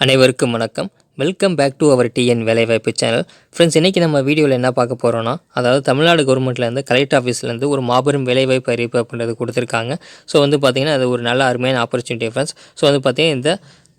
அனைவருக்கும் வணக்கம். Welcome back to our TN வேலைவாய்ப்பு சேனல் ஃப்ரெண்ட்ஸ் இன்றைக்கி நம்ம வீடியோவில் என்ன பார்க்க போகிறோன்னா அதாவது தமிழ்நாடு கவர்மெண்ட்லேருந்து கலெக்டர் ஆஃபீஸ்லேருந்து ஒரு மாபெரும் வேலைவாய்ப்பு அறிவிப்பு அப்படின்றது கொடுத்துருக்காங்க. ஸோ வந்து பார்த்திங்கன்னா அது ஒரு நல்ல அருமையான ஆப்பர்ச்சுனிட்டி ஃப்ரெண்ட்ஸ் ஸோ வந்து பார்த்திங்கன்னா இந்த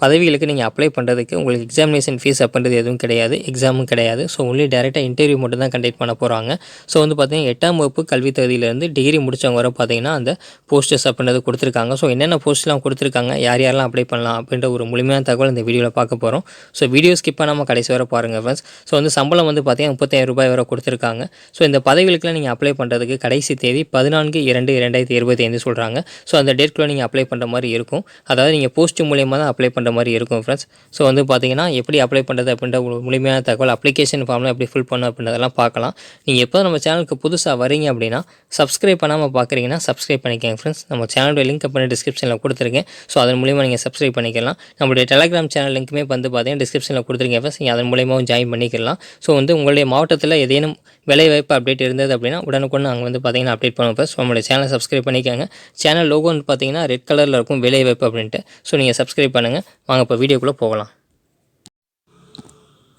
பதவிகளுக்கு நீங்கள் அப்ளை பண்ணுறதுக்கு உங்களுக்கு எக்ஸாமினேஷன் ஃபீஸ் அப்படின்றது எதுவும் கிடையாது எக்ஸாமும் கிடையாது. ஸோ ஒன்லி டேரெக்டாக இன்டர்வியூ மட்டும் தான் கண்டக்ட் பண்ண போகிறாங்க ஸோ வந்து பார்த்தீங்கன்னா எட்டாம் வகுப்பு கல்வி தகுதியிலேருந்து டிகிரி முடித்தவங்க வரை பார்த்தீங்கன்னா அந்த போஸ்டர்ஸ் அப்படின்றது கொடுத்துருக்காங்க. ஸோ என்னென்ன போஸ்ட்லாம் கொடுத்துருக்காங்க யார் யாரெல்லாம் அப்ளை பண்ணலாம் அப்படின்ற ஒரு முழுமையான தகவல் இந்த வீடியோவில் பார்க்க போகிறோம் ஸோ வீடியோ ஸ்கிப் பண்ணாமல் கடைசி வரை பாருங்கள் ஃப்ரெண்ட்ஸ் ஸோ வந்து சம்பளம் வந்து பார்த்தீங்கன்னா முப்பத்தாயிரம் ரூபாய் வரை கொடுத்துருக்காங்க. ஸோ இந்த பதவிகளுக்குலாம் நீங்கள் அப்ளை பண்ணுறதுக்கு கடைசி தேதி பதினான்கு இரண்டு இரண்டாயிரத்தி இருபத்தி ஐந்து சொல்கிறாங்க ஸோ அந்த டேட்குள்ளே நீங்கள் அப்ளை பண்ணுற மாதிரி இருக்கும். அதாவது நீங்கள் போஸ்ட் மூலியமாக தான் அப்ளை பண்ணுற மாதிரி இருக்கும் ஃப்ரெண்ட்ஸ் ஸோ வந்து பார்த்தீங்கன்னா எப்படி அப்ளை பண்ணுறது அப்படின்ற முழுமையான தகவல் அப்ளிகேஷன் ஃபார்ம்லாம் எப்படி ஃபில் பண்ணணும் அப்படின்றதெல்லாம் பார்க்கலாம். நீங்கள் எப்போ நம்ம சேனலுக்கு புதுசாக வரீங்க அப்படின்னா சப்ஸ்கிரைப் பண்ணாமல் பார்க்குறீங்கன்னா சப்ஸ்கிரைப் பண்ணிக்கோங்க ஃப்ரெண்ட்ஸ் நம்ம சேனலோட லிங்க் பண்ணி டிஸ்கிரிப்ஷனில் கொடுத்துருக்கேன். ஸோ அதன் மூலியமாக நீங்கள் சப்ஸ்கிரைப் பண்ணிக்கலாம். நம்மளுடைய டெலிகிராம் சேனல் லிங்க்குமே வந்து பார்த்தீங்கன்னா டிஸ்கிரிப்ஷனில் கொடுத்துருக்கேன் ஃப்ரெண்ட்ஸ் நீங்கள் அதன் மூலியமாகவும் ஜாயின் பண்ணிக்கலாம். ஸோ வந்து உங்களுடைய மாவட்டத்தில் ஏதேனும் வேலைவாய்ப்பு அப்டேட் இருந்தது அப்படின்னா உடனுக்குடன் அங்கே வந்து பார்த்தீங்கன்னா அப்டேட் பண்ணுவோம் ஃப்ரெண்ட்ஸ் நம்மளுடைய சேனலை சப்ஸ்கிரைப் பண்ணிக்கோங்க. சேனல் லோகோன்னு பார்த்தீங்கன்னா ரெட் கலரில் இருக்கும் வேலைவாய்ப்பு அப்படின்ட்டு. ஸோ நீங்கள் சப்ஸ்கிரைப் பண்ணுங்கள் வாங்க இப்போ வீடியோக்குள்ளே போகலாம்.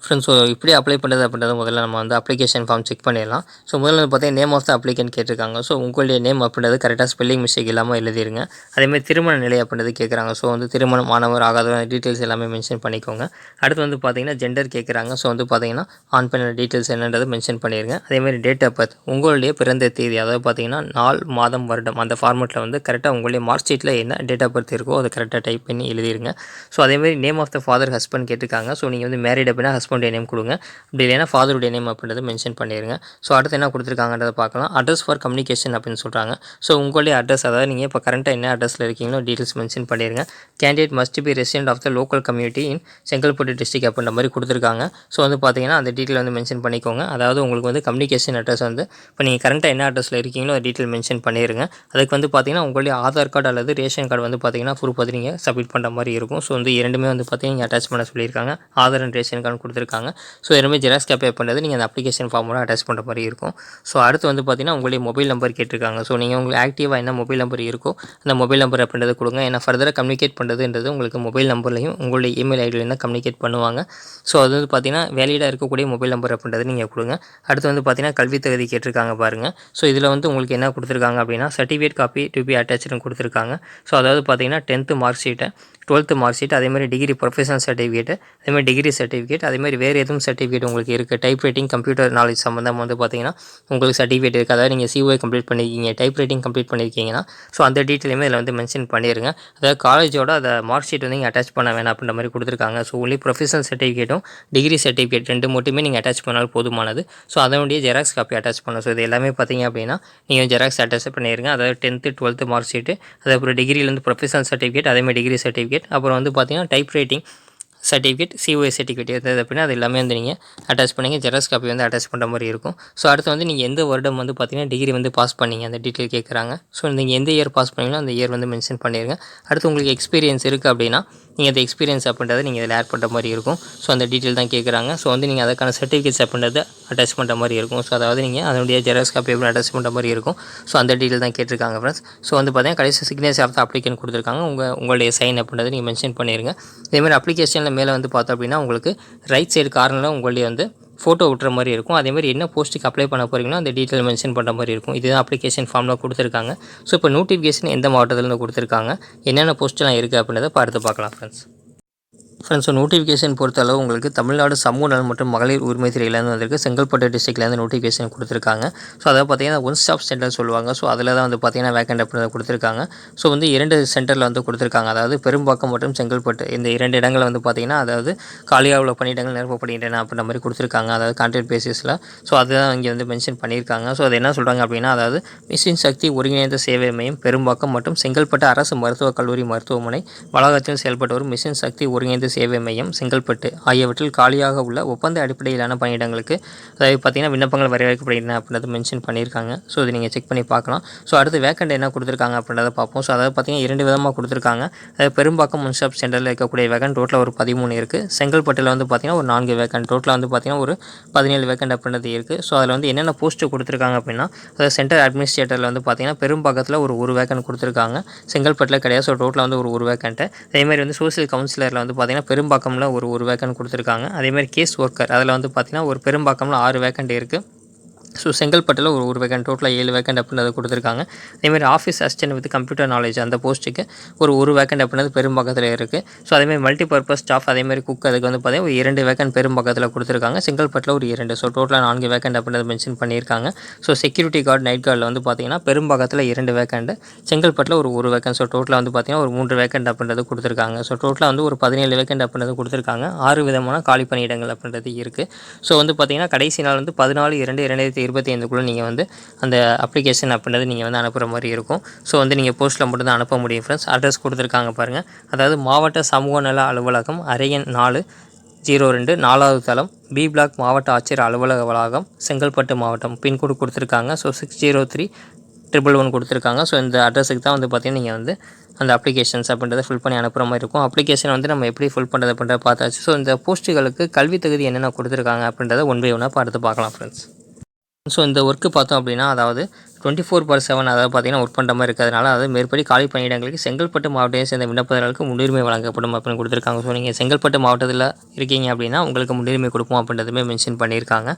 ஃப்ரெண்ட்ஸ் ஸோ இப்படி அப்ளை பண்ணுறது அப்படின்றத முதல்ல நம்ம வந்து அப்ளிகேஷன் ஃபார்ம் செக் பண்ணிடலாம். ஸோ முதல்ல வந்து பார்த்தீங்கன்னா நேம் ஆஃப் த அப்ளிகன் கேட்டிருக்காங்க. ஸோ உங்களுடைய நேம் அப்படின்றது கரெக்டாக ஸ்பெல்லிங் மிஸ்டேக் இல்லாமல் எழுதிருங்க. அதேமாதிரி திருமண நிலை அப்படின்றது கேட்குறாங்க. ஸோ வந்து திருமணம் மாணவர் ஆகாதவர் டீட்டெயில்ஸ் எல்லாமே மென்ஷன் பண்ணிக்கோங்க. அடுத்து வந்து பார்த்தீங்கன்னா ஜெண்டர் கேட்குறாங்க. ஸோ வந்து பார்த்தீங்கன்னா ஆன் பண்ண டீட்டெயில்ஸ் என்னன்றது மென்ஷன் பண்ணிடுங்க அதேமாதிரி டேட் ஆஃப் பர்த் உங்களுடைய பிறந்த தேதி அதாவது பார்த்தீங்கன்னா நாள் மாதம் வருடம் அந்த ஃபார்மெட்டில் வந்து கரெக்டாக உங்களுடைய மார்க் ஷீட்டில் என்ன டேட் ஆஃப் பர்த் இருக்கோ அதை கரெக்டாக டைப் பண்ணி எழுதிருங்க. ஸோ அதேமாதிரி name of the father husband கேட்டிருக்காங்க. ஸோ நீங்கள் வந்து மேரிட் அப்படின்னா ஹஸ்பண்டுடைய நேம் கொடுங்க. அப்படி இல்லைன்னா ஃபாதருடைய நேம் அப்படின்றத மென்ஷன் பண்ணிடுங்க ஸோ அடுத்து என்ன கொடுத்துருக்காங்கன்றதை பார்க்கலாம். அட்ரஸ் ஃபார் கம்யூனிகேஷன் அப்படின்னு சொல்கிறாங்க ஸோ உங்களுடைய அட்ரஸ் அதாவது நீங்கள் இப்போ கரண்ட்டாக என்ன அட்ரஸில் இருக்கீங்களோ டீட்டெயில்ஸ் மென்ஷன் பண்ணிடுங்க candidate must be resident of the local community in Chengalpattu district அப்படின்ற மாதிரி கொடுத்துருக்காங்க. ஸோ வந்து பார்த்தீங்கன்னா அந்த டீட்டெயில் வந்து மென்ஷன் பண்ணிக்கோங்க. அதாவது உங்களுக்கு வந்து கம்யூனிகேஷன் அட்ரஸ் வந்து இப்போ நீங்கள் கரண்ட்டாக என்ன அட்ரஸில் இருக்கீங்களோ அதை டீட்டெயில் மென்ஷன் பண்ணிடுங்க அதுக்கு வந்து பார்த்தீங்கன்னா உங்களுடைய ஆதார் கார்டு அல்லது ரேஷன் கார்டு வந்து பார்த்தீங்கன்னா ப்ரூஃப் வந்து நீங்கள் சப்மிட் பண்ணுற மாதிரி இருக்கும். ஸோ வந்து இரண்டுமே வந்து பார்த்தீங்கன்னா அட்டாச் பண்ண சொல்லியிருக்காங்க. ஆதார் அண்ட் ரேஷன் கார்டு கொடுத்துருக்காங்க. ஸோ இரண்டுமே ஜெராக்ஸ் காப்பி பண்ணுறது நீங்கள் அந்த அப்ளிகேஷன் ஃபார்மோட அட்டாச் பண்ணுற மாதிரி இருக்கும். ஸோ அடுத்து வந்து பார்த்தீங்கன்னா உங்களுடைய மொபைல் நம்பர் கேட்டிருக்காங்க. ஸோ நீங்கள் உங்களுக்கு ஆக்டிவாக என்ன மொபைல் நம்பர் இருக்கோ அந்த மொபைல் நம்பர் அப்படின்றத கொடுங்க. ஏன்னா ஃபர்தராக கம்யூனிகேட் பண்ணுறதுன்றது உங்களுக்கு மொபைல் நம்பர்லையும் உங்களுடைய இமெயில் ஐடியில் தான் கம்யூனிகேட் பண்ணுவாங்க. ஸோ அது வந்து பார்த்தீங்கன்னா வேலிடாக இருக்கக்கூடிய மொபைல் நம்பர் அப்படின்றத நீங்கள் கொடுங்க. அடுத்து வந்து பார்த்தீங்கன்னா கல்வி தகுதி கேட்டிருக்காங்க பாருங்கள் ஸோ இதில் வந்து உங்களுக்கு என்ன கொடுத்துருக்காங்க அப்படின்னா சர்டிஃபிகேட் காப்பி டு பி அட்டாச்சுன்னு கொடுத்துருக்காங்க. ஸோ அதாவது பார்த்தீங்கன்னா டென்த்து மார்க் ஷீட்டை டுவெல்த்து மார்க் ஷீட் அதேமாதிரி டிகிரி ப்ரொஃபஷனல் சர்டிஃபிகேட் அதேமாதிரி டிகிரி சர்டிஃபிகேட் அதேமாதிரி வேறு எதுவும் சர்டிஃபிகேட் உங்களுக்கு இருக்குது டைப் ரைட்டிங் கம்ப்யூட்டர் நாலேஜ் சம்மந்தமாக வந்து பார்த்தீங்கன்னா உங்களுக்கு சர்டிஃபிகேட் இருக்குது அதாவது நீங்கள் சிஓஐ கம்ப்ளீட் பண்ணியிருக்கீங்க டைப் ரைட்டிங் கம்ப்ளீட் பண்ணியிருக்கீங்கன்னா ஸோ அந்த டீட்டெயிலுமே இதில் வந்து மென்ஷன் பண்ணிடுங்க அதாவது காலேஜோட அந்த மார்க் ஷீட் வந்து நீங்கள் அட்டாச் பண்ண வேணாம் அப்படின்ற மாதிரி கொடுத்துருக்காங்க. ஸோ ஒன்லி ப்ரொஃபஷனல் சர்டிஃபிகேட்டும் டிகிரி சர்டிஃபிகேட் ரெண்டு மட்டுமே நீங்கள் அட்டாச் பண்ணாலும் போதுமானது. ஸோ அதனுடைய ஜெராக்ஸ் காப்பி அட்டாச் பண்ணணும். ஸோ இது எல்லாமே பார்த்தீங்க அப்படின்னா நீங்கள் ஜெராக்ஸ் அட்டாச் பண்ணிடுங்க அதாவது டென்த்து டுவெல்த்து மார்க் ஷீட்டு அதுக்கப்புறம் டிகிரிலேருந்து ப்ரொஃபஷனல் சர்டிஃபிகேட் அதேமாதிரி டிகிரி சர்டிஃபிகேட் அப்புறம் வந்து பார்த்தீங்கன்னா type writing certificate COA certificate இருந்தது அப்படின்னா அது எல்லாமே வந்து நீங்கள் அட்டாச் பண்ணிங்க. ஜெராக்ஸ் காப்பி வந்து அட்டாச் பண்ணுற மாதிரி இருக்கும். ஸோ அடுத்து வந்து நீங்கள் எந்த வருடம் வந்து பார்த்தீங்கன்னா டிகிரி வந்து பாஸ் பண்ணிங்க? அந்த டீட்டெயில் கேட்குறாங்க ஸோ நீங்கள் எந்த இயர் பாஸ் பண்ணீங்களோ அந்த இயர் வந்து மென்ஷன் பண்ணிடுங்க அடுத்து உங்களுக்கு எக்ஸ்பீரியன்ஸ் இருக்குது அப்படின்னா நீங்கள் அந்த எக்ஸ்பீரியன்ஸ் அப்படின்றத நீங்கள் இதில் ஆட் பண்ணுற மாதிரி இருக்கும். ஸோ அந்த டீட்டெயில் தான் கேட்குறாங்க. ஸோ வந்து நீங்கள் அதுக்கான சர்டிஃபிகேட்ஸ் அப்படின்றத அட்டாச் பண்ணுற மாதிரி இருக்கும். ஸோ அதாவது நீங்கள் அதனுடைய ஜெராக்ஸ் காப்பி எப்படி அட்டாச் பண்ணுற மாதிரி இருக்கும். ஸோ அந்த டீட்டெயில் தான் கேட்டிருக்காங்க ஃப்ரெண்ட்ஸ் ஸோ வந்து பார்த்தீங்கன்னா கடைசி சிக்னேச்சர் ஆஃப் த அப்ளிகன் கொடுத்துருக்காங்க. உங்கள் உங்களுடைய சைன் அப்படின்றத நீங்கள் மென்ஷன் பண்ணிடுங்க இதேமாதிரி அப்ளிகேஷனில் மேலே வந்து பார்த்தோம் அப்படின்னா உங்களுக்கு ரைட் சைடு கார்னரில் உங்களுடைய வந்து ஃபோட்டோ விட்டுற மாதிரி இருக்கும். அதேமாதிரி என்ன போஸ்ட்டுக்கு அப்ளை பண்ண போகிறீங்களோ அந்த டீட்டெயில் மென்ஷன் பண்ணுற மாதிரி இருக்கும். இதுதான் அப்ளிகேஷன் ஃபார்மில் கொடுத்துருக்காங்க. ஸோ இப்போ நோட்டிஃபிகேஷன் எந்த மாவட்டத்துலேருந்து கொடுத்துருக்காங்க? என்னென்ன போஸ்ட்லாம் இருக்குது அப்படின்றத பார்த்து பார்க்கலாம் ஃப்ரெண்ட்ஸ் ஃப்ரெண்ட்ஸ் ஸோ நோட்டிஃபிகேஷன் பொறுத்தளவு உங்களுக்கு தமிழ்நாடு சமூக நலன் மற்றும் மகளிர் உரிமை துறையிலேருந்து வந்திருக்கு. செங்கல்பட்டு டிஸ்ட்ரிக்ட்லேருந்து நோட்டிஃபிகேஷன் கொடுத்துருக்காங்க. ஸோ அதாவது பார்த்தீங்கன்னா ஒன் ஸ்டாப் சென்டர் சொல்லுவாங்க. ஸோ அதில் தான் வந்து பார்த்தீங்கன்னா வேக்கண்ட் அப்படின்றத கொடுத்துருக்காங்க. ஸோ வந்து இரண்டு சென்டரில் வந்து கொடுத்துருக்காங்க. அதாவது பெரும்பாக்கம் மற்றும் செங்கல்பட்டு இந்த இரண்டு இடங்களில் வந்து பார்த்தீங்கன்னா அதாவது காலியாக உள்ள பணியிடங்கள் நிரப்பப்படுகின்றன அப்படின்ற மாதிரி கொடுத்துருக்காங்க. அதாவது கான்ட்ராக்ட் பேசிஸில் ஸோ அதுதான் இங்கே வந்து மென்ஷன் பண்ணியிருக்காங்க. ஸோ அது என்ன சொல்கிறாங்க அப்படின்னா அதாவது மிஷின் சக்தி ஒருங்கிணைந்த சேவை மையம் பெரும்பாக்கம் மற்றும் செங்கல்பட்டு அரசு மருத்துவக் கல்லூரி மருத்துவமனை வளாகத்தில் செயல்பட்டு வரும் மிஷின் சக்தி ஒருங்கிணைந்த சேவை மையம் செங்கல்பட்டு ஆகியவற்றில் காலியாக உள்ள ஒப்பந்த அடிப்படையிலான பணியிடங்களுக்கு அதாவது பார்த்தீங்கன்னா விண்ணப்பங்கள் வரவேற்கப்படுகின்றன அப்படின்றத மென்ஷன் பண்ணியிருக்காங்க. ஸோ இது நீங்கள் செக் பண்ணி பார்க்கலாம். ஸோ அடுத்து வேக்கண்ட் என்ன கொடுத்துருக்காங்க அப்படின்றத பார்ப்போம். ஸோ அதாவது பார்த்தீங்கன்னா இரண்டு விதமாக கொடுத்துருக்காங்க. அதாவது பெரும்பாக்கம் முன்ஷாப் சென்டரில் இருக்கக்கூடிய வேக்கண்ட் டோட்டலில் ஒரு பதிமூணு இருக்குது செங்கல்பட்டில் வந்து பார்த்திங்கன்னா ஒரு நான்கு வேக்கண்ட் டோட்டலில் வந்து பார்த்தீங்கன்னா ஒரு பதினேழு வேக்கண்ட் அப்படின்றது இருக்குது ஸோ அதில் வந்து என்னென்ன போஸ்ட்டு கொடுத்துருக்காங்க அப்படின்னா அதாவது சென்டர் அட்மினிஸ்ட்ரேட்டரில் வந்து பார்த்தீங்கன்னா பெரும்பாக்கத்தில் ஒரு ஒரு வேக்கண்ட் கொடுத்துருக்காங்க. செங்கல்பட்டில் கிடையாது. ஸோ டோட்டலாக வந்து ஒரு ஒரு வேக்கண்ட்டு அதேமாதிரி வந்து சோசியல் கவுன்சிலரில் வந்து பார்த்தீங்கன்னா பார்த்தீங்கன்னா பெரும்பாக்கமில் ஒரு ஒரு வேக்கன் கொடுத்துருக்காங்க. அதேமாதிரி கேஸ் ஒர்க்கர் அதில் வந்து பார்த்தீங்கன்னா ஒரு பெரும்பாக்கமில் ஆறு வேக்கண்ட் இருக்குது ஸோ செங்கல்பட்டில் ஒரு ஒரு வேகண்ட் டோட்டலாக ஏழு வேக்கண்ட் அப்படின்றது கொடுத்துருக்காங்க. அதேமாதிரி office assistant with computer knowledge அந்த போஸ்ட்டுக்கு ஒரு ஒரு வேகண்ட் அப்படின்றது பெரும்பக்கத்தில் இருக்குது ஸோ அதேமாதிரி மல்டி பர்பஸ் ஸ்டாஃப் அதேமாதிரி குக் அதுக்கு வந்து பார்த்தீங்கன்னா ஒரு இரண்டு வேக்கண்ட் பெரும்பக்கத்தில் கொடுத்துருக்காங்க. செங்கல்பட்டில் ஒரு இரண்டு. ஸோ டோட்டலாக நான்கு வேக்கண்ட் அப்படின்றது மென்ஷன் பண்ணியிருக்காங்க. ஸோ செக்யூரிட்டி கார்டு நைட் கார்டில் வந்து பார்த்தீங்கன்னா பெரும்பக்கத்தில் இரண்டு வேகண்ட் செங்கல்பட்டில் ஒரு ஒரு வேகண்ட் ஸோ டோட்டலாக வந்து பார்த்திங்கன்னா ஒரு மூன்று வேக்கண்ட் அப்படின்றது கொடுத்துருக்காங்க. ஸோ டோட்டலாக வந்து ஒரு பதினேழு வேகண்ட் அப்படின்றது கொடுத்துருக்காங்க. ஆறு விதமான காலி பணியிடங்கள் அப்படின்றது இருக்குது ஸோ வந்து பார்த்திங்கன்னா கடைசி நாள் வந்து பதினாலு இரண்டு இரண்டாயிரத்தி இருபத்தி ஐந்துக்குள்ளே நீங்கள் வந்து அந்த அப்ளிகேஷன் அப்படின்றது நீங்கள் வந்து அனுப்புகிற மாதிரி இருக்கும். ஸோ வந்து நீங்கள் போஸ்ட்டில் மட்டும் தான் அனுப்ப முடியும் ஃப்ரெண்ட்ஸ் அட்ரஸ் கொடுத்துருக்காங்க பாருங்கள் அதாவது மாவட்ட சமூக நல அலுவலகம் அரையன் நாலு ஜீரோ ரெண்டு நாலாவது தளம் பி பிளாக் மாவட்ட ஆட்சியர் அலுவலக வளாகம் செங்கல்பட்டு மாவட்டம். பின்கோடு கொடுத்துருக்காங்க. So six zero three triple one கொடுத்துருக்காங்க. ஸோ இந்த அட்ரஸுக்கு தான் வந்து பார்த்தீங்கன்னா நீங்கள் வந்து அந்த அப்ளிகேஷன்ஸ் அப்படின்றத ஃபில் பண்ணி அனுப்புகிற மாதிரி இருக்கும். அப்ளிகேஷன் வந்து நம்ம எப்படி ஃபில் பண்ணுறது அப்படின்றத பார்த்தாச்சு. ஸோ இந்த போஸ்ட்டுகளுக்கு கல்வி தகுதி என்னென்ன கொடுத்துருக்காங்க அப்படின்றத ஒன் பை ஒன்னாக பார்த்து பார்க்கலாம் ஃப்ரெண்ட்ஸ் ஸோ இந்த ஒர்க்கு பார்த்தோம் அப்படின்னா அதாவது டுவெண்ட்டி ஃபோர் பர் செவன் அதாவது பார்த்தீங்கன்னா ஒர்க் பண்ணுற மாதிரி இருக்கிறதுனால அதாவது மேற்படி காலி பணியிடங்களுக்கு செங்கல்பட்டு மாவட்டத்தை சேர்ந்த விண்ணப்பதாரர்களுக்கு முன்னுரிமை வழங்கப்படும் அப்படின்னு கொடுத்துருக்காங்க. ஸோ நீங்கள் செங்கல்பட்டு மாவட்டத்தில் இருக்கீங்க அப்படின்னா உங்களுக்கு முன்னுரிமை கொடுப்போம் அப்படின்றதுமே மென்ஷன் பண்ணியிருக்காங்க.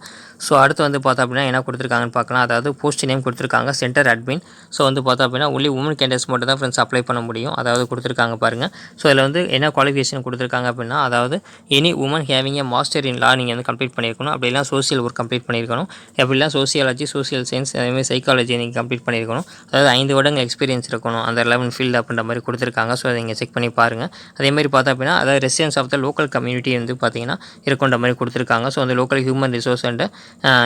ஸோ அடுத்து வந்து பார்த்தோம் அப்படின்னா என்ன கொடுத்துருக்காங்கன்னு பார்க்கலாம். அதாவது போஸ்ட் நேம் கொடுத்துருக்காங்க சென்டர் அட்மின் ஸோ வந்து பார்த்தோம் அப்படின்னா ஒன்லி உமன் கேண்டர்ஸ் மட்டும் தான் ஃப்ரெண்ட்ஸ் அப்ளை பண்ண முடியும். அதாவது கொடுத்துருக்காங்க பாருங்கள் ஸோ இதில் வந்து என்ன குவாலிஃபிகேஷன் கொடுத்துருக்காங்க அப்படின்னா அதாவது any woman having a master in law நீங்கள் வந்து கம்ப்ளீட் பண்ணியிருக்கணும். அப்படிலாம் சோசியல் ஒர்க் கம்ப்ளீட் பண்ணியிருக்கணும். எப்படிலாம் சோசியாலஜி சோசியல் சயின்ஸ் அதேமாதிரி சைக்காலஜி நீங்கள் கம்ப்ளீட் பண்ணியிருக்கணும். அதாவது ஐந்து வருடங்கள் எக்ஸ்பீரியன்ஸ் இருக்கணும். அந்த லெவன் ஃபீல்டு அப்படின்ற மாதிரி கொடுத்துருக்காங்க. ஸோ அதை நீங்கள் செக் பண்ணி பாருங்கள் அதேமாதிரி பார்த்தா அப்படின்னா அதாவது residence of the local community வந்து பார்த்தீங்கன்னா இருக்குன்ற மாதிரி கொடுத்துருக்காங்க. ஸோ அந்த local human resource and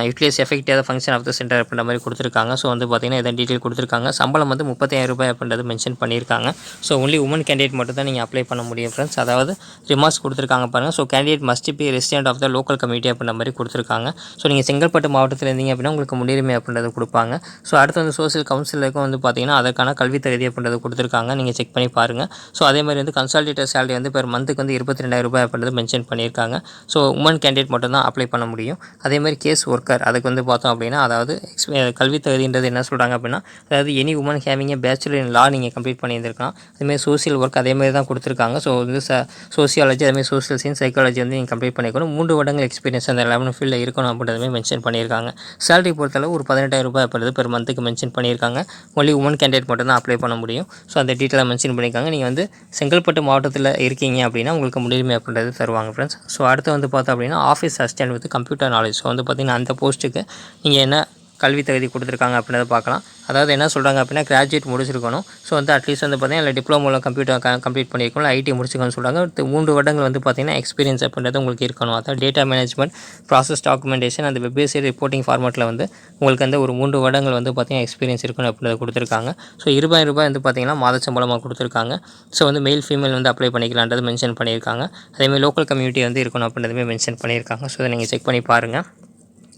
utilise effective function of the centre அப்படின்ற மாதிரி கொடுத்துருக்காங்க. ஸோ வந்து பார்த்தீங்கன்னா இதை டீட்டெயில் கொடுத்துருக்காங்க. சம்பளம் வந்து முப்பத்தாயிரம் ரூபாய் அப்படின்றது மென்ஷன் பண்ணியிருக்காங்க. ஸோ ஒன்லி உமன் கேண்டிடேட் மட்டும் தான் நீங்கள் அப்ளை பண்ண முடியும் ஃப்ரெண்ட்ஸ் அதாவது ரிமார்க்ஸ் கொடுத்துருக்காங்க பாருங்கள் so candidate must be resident of the local community அப்படின்ற மாதிரி கொடுத்துருக்காங்க. ஸோ நீங்கள் செங்கல்பட்டு மாவட்டத்தில் இருந்தீங்க அப்படின்னா உங்களுக்கு முன்னுரிமை அப்படின்றது கொடுப்பாங்க. ஸோ ஸோ அடுத்து வந்து சோசியல் கவுன்சிலருக்கும் வந்து பார்த்தீங்கன்னா அதற்கான கல்வி தகுதி அப்படின்றது கொடுத்துருக்காங்க. நீங்கள் செக் பண்ணி பாருங்கள் ஸோ அதே மாதிரி வந்து கன்சால்டேட்டர் சேலரி வந்து பெர் மந்த்துக்கு வந்து இருபத்தி ரெண்டாயிரம் ரூபாய் அப்படின்றது மென்ஷன் பண்ணியிருக்காங்க. ஸோ உமன் கேண்டிடேட் மட்டும் தான் அப்ளை பண்ண முடியும். அதே மாதிரி கேஸ் ஒர்க்கர் அதுக்கு வந்து பார்த்தோம் அப்படின்னா அதாவது எக்ஸ் கல்வி தகுதின்றது என்ன சொல்கிறாங்க அப்படின்னா அதாவது any woman having a bachelor in law நீங்கள் கம்ப்ளீட் பண்ணியிருந்திருக்கலாம். அதேமாதிரி சோசியல் ஒர்க் அதே மாதிரி தான் கொடுத்துருக்காங்க. ஸோ வந்து ச சோசியாலஜி அதேமாதிரி சோசியல் சயின்ஸ் சைக்காலஜி வந்து நீங்கள் கம்ப்ளீட் பண்ணிக்கணும். மூன்று வருடங்கள் எக்ஸ்பீரியன்ஸ் அந்த லெவன் ஃபீல்டில் இருக்கணும் அப்படின்றதுமே மென்ஷன் பண்ணியிருக்காங்க. சேலரி பொறுத்தளவு ஒரு பதினெட்டாயிரம் ரூபாய் அப்படின்றது பெர் மந்த்துக்கு மென்ஷன் பண்ணியிருக்காங்க. ஒன்லி உமன் கேண்டிடேட் மட்டும் தான் அப்ளை பண்ண முடியும். ஸோ அந்த டீட்டெயிலாக மென்ஷன் பண்ணியிருக்காங்க. நீங்கள் வந்து செங்கல்பட்டு மாவட்டத்தில் இருக்கீங்க அப்படின்னா உங்களுக்கு முன்னுரிமை அப்படின்றது தருவாங்க ஃப்ரெண்ட்ஸ் ஸோ அடுத்து வந்து பார்த்தோம் அப்படின்னா office assistant with computer knowledge so வந்து பார்த்திங்கன்னா அந்த போஸ்ட்டுக்கு நீங்கள் என்ன கல்வி தகுதி கொடுத்துருக்காங்க அப்படின்றத பார்க்கலாம். அதாவது என்ன சொல்கிறாங்க அப்படின்னா கிராஜுவேட் முடிச்சிருக்கணும். ஸோ வந்து அட்லீஸ்ட் வந்து பார்த்தீங்கன்னா இல்லை டிப்ளமோவில் கம்ப்யூட்டர் கம்ப்ளீட் பண்ணியிருக்கணும். ஐடி முடிச்சிருக்கணும்னு சொல்கிறாங்க மூன்று வருடங்கள் வந்து பார்த்தீங்கன்னா எக்ஸ்பீரியன்ஸ் அப்படின்றது உங்களுக்கு இருக்கணும். அதாவது டேட்டா மேனேஜ்மெண்ட் ப்ராசஸ் டாக்குமெண்டேஷன் அந்த வெப்சைட் ரிப்போர்ட்டிங் ஃபார்மேட்டில் வந்து உங்களுக்கு வந்து ஒரு மூன்று வருடங்கள் வந்து பார்த்தீங்கன்னா எக்ஸ்பீரியன்ஸ் இருக்கணும் அப்படின்றத கொடுத்துருக்காங்க. ஸோ இருபதாயிரம் ரூபாய் வந்து பார்த்தீங்கன்னா மாத சம்பளமாக கொடுத்துருக்காங்க. ஸோ வந்து மெயில் ஃபீமேல் வந்து அப்ளை பண்ணிக்கலான்றது மென்ஷன் பண்ணியிருக்காங்க. அதேமாதிரி லோக்கல் கம்யூனிட்டி வந்து இருக்கணும் அப்படின்றதுமே மென்ஷன் பண்ணியிருக்காங்க. ஸோ அதை நீங்கள் செக் பண்ணி பாருங்கள்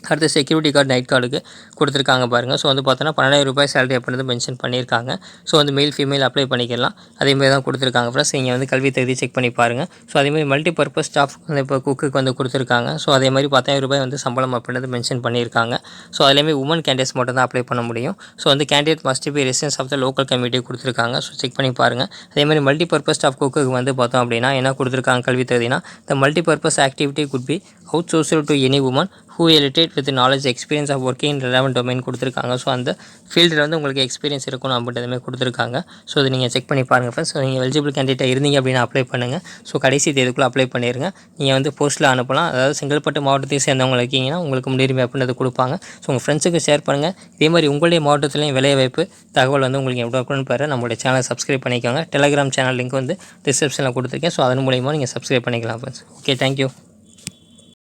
அடுத்து செக்யூரிட்டி கார்டு நைட் கார்டுக்கு கொடுத்துருக்காங்க பாருங்கள் ஸோ வந்து பார்த்தோன்னா பன்னெண்டாயிரம் ரூபாய் சேலரி அப்படின்றது மென்ஷன் பண்ணியிருக்காங்க. ஸோ வந்து மெயில் ஃபீமேல் அப்ளை பண்ணிக்கலாம். அதேமாதிரி தான் கொடுத்துருக்காங்க ப்ளஸ் நீங்கள் வந்து கல்வி தகுதி செக் பண்ணி பாருங்கள் ஸோ அதேமாதிரி மல்டி பர்பஸ் ஸ்டாஃப் வந்து இப்போ குக்குக்கு வந்து கொடுத்துருக்காங்க. ஸோ அதே மாதிரி பத்தாயிரம் ரூபாய் வந்து சம்பளம் அப்படின்றது மென்ஷன் பண்ணியிருக்காங்க. ஸோ அதுலேயுமே உமன் கேண்டிடேட்ஸ் மட்டும் தான் அப்ளை பண்ண முடியும். ஸோ வந்து candidate must be residence of the local committee கொடுத்துருக்காங்க. ஸோ செக் பண்ணி பாருங்கள் அதேமாதிரி மல்டி பர்பஸ் ஸ்டாஃப் குக்குக்கு வந்து பார்த்தோம் அப்படின்னா என்ன கொடுத்துருக்காங்க கல்வி தகுதினா the multi purpose activity could be outsourced to any woman who elated with knowledge experience of working in relevant domain கொடுத்துருக்காங்க. ஸோ அந்த ஃபீல்டில் வந்து உங்களுக்கு எக்ஸ்பீரியன்ஸ் இருக்கணும் அப்படின்றதுமே கொடுத்துருக்காங்க. ஸோ அதை நீங்கள் செக் பண்ணி பாருங்கள் ஃப்ரெண்ட்ஸ் ஸோ நீங்கள் எலிஜிபிள் கேண்டிடேட் இருந்தீங்க அப்படின்னா அப்ளை பண்ணுங்கள் ஸோ கடைசி தேதிக்குள்ளே அப்ளை பண்ணிடுங்க நீங்கள் வந்து போஸ்ட்டில் அனுப்பலாம். அதாவது செங்கல்பட்டு மாவட்டத்தை சேர்ந்தவங்க இருக்கீங்கன்னா உங்களுக்கு முன்னுரிமை அப்படின்றது கொடுப்பாங்க. ஸோ உங்கள் ஃப்ரெண்ட்ஸுக்கு ஷேர் பண்ணுங்கள் இதே மாதிரி உங்களுடைய மாவட்டத்துலையும் வேலைவாய்ப்பு தகவல் வந்து உங்களுக்கு எவ்வளோ இருக்குன்னு பாரு நம்மளுடைய சேனலை சப்ஸ்கிரைப் பண்ணிக்கோங்க. டெலிகிராம் சேனல் லிங்க் வந்து டிஸ்கிரிப்ஷனில் கொடுத்துருக்கேன். ஸோ அதன் மூலியமாக நீங்கள் சப்ஸ்கிரைப் பண்ணிக்கலாம் ஃப்ரெண்ட்ஸ் ஓகே தேங்க்யூ